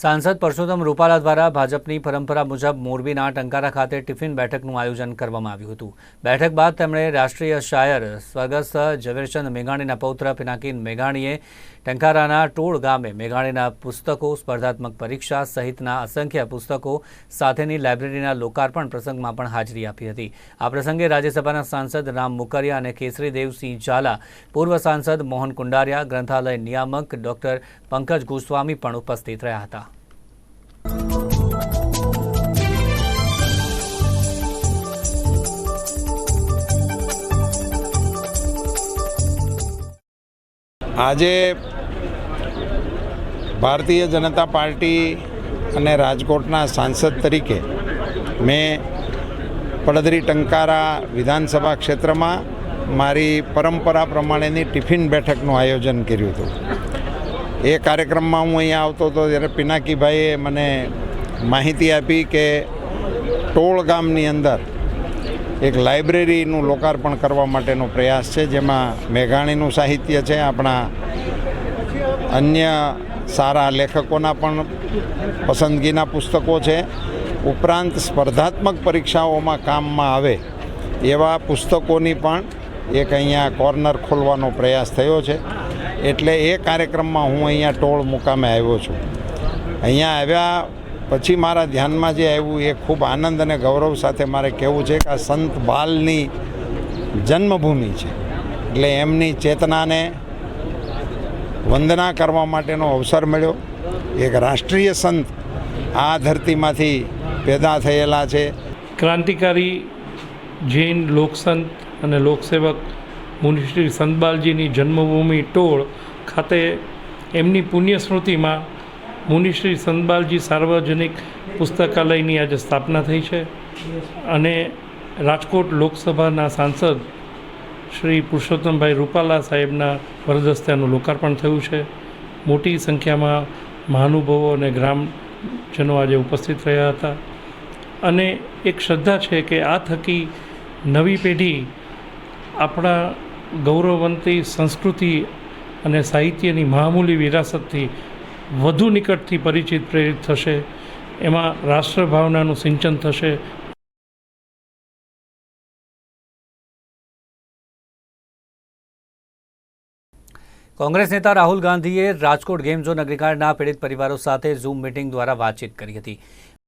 સાંસદ પરસોત્તમ રૂપાલા દ્વારા ભાજપની પરંપરા મુજબ મોરબીના ટંકારા ખાતે ટિફિન બેઠકનું આયોજન કરવામાં આવ્યું હતું. બેઠક બાદ તેમણે રાષ્ટ્રીય શાયર સ્વર્ગસ્થ ઝવેરચંદ મેઘાણીના પૌત્ર પિનાકીન મેઘાણીએ ટંકારાના ટોળ ગામે મેઘાણીના પુસ્તકો, સ્પર્ધાત્મક પરીક્ષા સહિતના અસંખ્ય પુસ્તકો સાથેની લાઇબ્રેરીના લોકાર્પણ પ્રસંગમાં પણ હાજરી આપી હતી. આ પ્રસંગે રાજ્યસભાના સાંસદ રામ મુકરિયા અને કેસરી દેવસિંહ ઝાલા, પૂર્વ સાંસદ મોહન કુંડારિયા, ગ્રંથાલય નિયામક ડોક્ટર પંકજ ગોસ્વામી પણ ઉપસ્થિત રહ્યા હતા. આજે ભારતીય જનતા પાર્ટી અને રાજકોટના સાંસદ તરીકે મેં પડદરી ટંકારા વિધાનસભા ક્ષેત્રમાં મારી પરંપરા પ્રમાણેની ટિફિન બેઠકનું આયોજન કર્યું હતું. એ કાર્યક્રમમાં હું અહીંયા આવતો હતો ત્યારે પિનાકીભાઈએ મને માહિતી આપી કે ટોળ ગામની અંદર એક લાઇબ્રેરીનું લોકાર્પણ કરવા માટેનો પ્રયાસ છે, જેમાં મેઘાણીનું સાહિત્ય છે, આપણા અન્ય સારા લેખકોના પણ પસંદગીના પુસ્તકો છે. ઉપરાંત સ્પર્ધાત્મક પરીક્ષાઓમાં કામમાં આવે એવા પુસ્તકોની પણ એક અહીંયા કોર્નર ખોલવાનો પ્રયાસ થયો છે. એટલે એ કાર્યક્રમમાં હું અહીંયા ટોળ મુકામે આવ્યો છું. અહીંયા આવ્યા પછી મારા ધ્યાનમાં જે આવ્યું એ ખૂબ આનંદ અને ગૌરવ સાથે મારે કહેવું છે કે આ સંત બાલની જન્મભૂમિ છે. એટલે એમની ચેતનાને વંદના કરવા માટેનો અવસર મળ્યો. એક રાષ્ટ્રીય સંત આ ધરતીમાંથી પેદા થયેલા છે. ક્રાંતિકારી જૈન લોકસંત અને લોકસેવક મુનિશ્રી સંતબાલજીની જન્મભૂમિ ટોળ ખાતે એમની પુણ્ય સ્મૃતિમાં મુનિશ્રી સંતબાલજી સાર્વજનિક પુસ્તકાલયની આજે સ્થાપના થઈ છે અને રાજકોટ લોકસભાના સાંસદ શ્રી પુરુષોત્તમભાઈ રૂપાલા સાહેબના વરદસ્ત્યાનું લોકાર્પણ થયું છે. મોટી સંખ્યામાં મહાનુભાવો અને ગ્રામજનો આજે ઉપસ્થિત રહ્યા હતા. અને એક શ્રદ્ધા છે કે આ થકી નવી પેઢી આપણા ગૌરવવંતી સંસ્કૃતિ અને સાહિત્યની મહામૂલી વિરાસતથી વધુ નિકટથી પરિચિત પ્રેરિત થશે. એમાં રાષ્ટ્રભાવનાનું સિંચન થશે. કોંગ્રેસ નેતા રાહુલ ગાંધીએ રાજકોટ ગેમ ઝોન અગ્નિકાંડના પીડિત પરિવારો સાથે ઝૂમ મિટિંગ દ્વારા વાતચીત કરી હતી.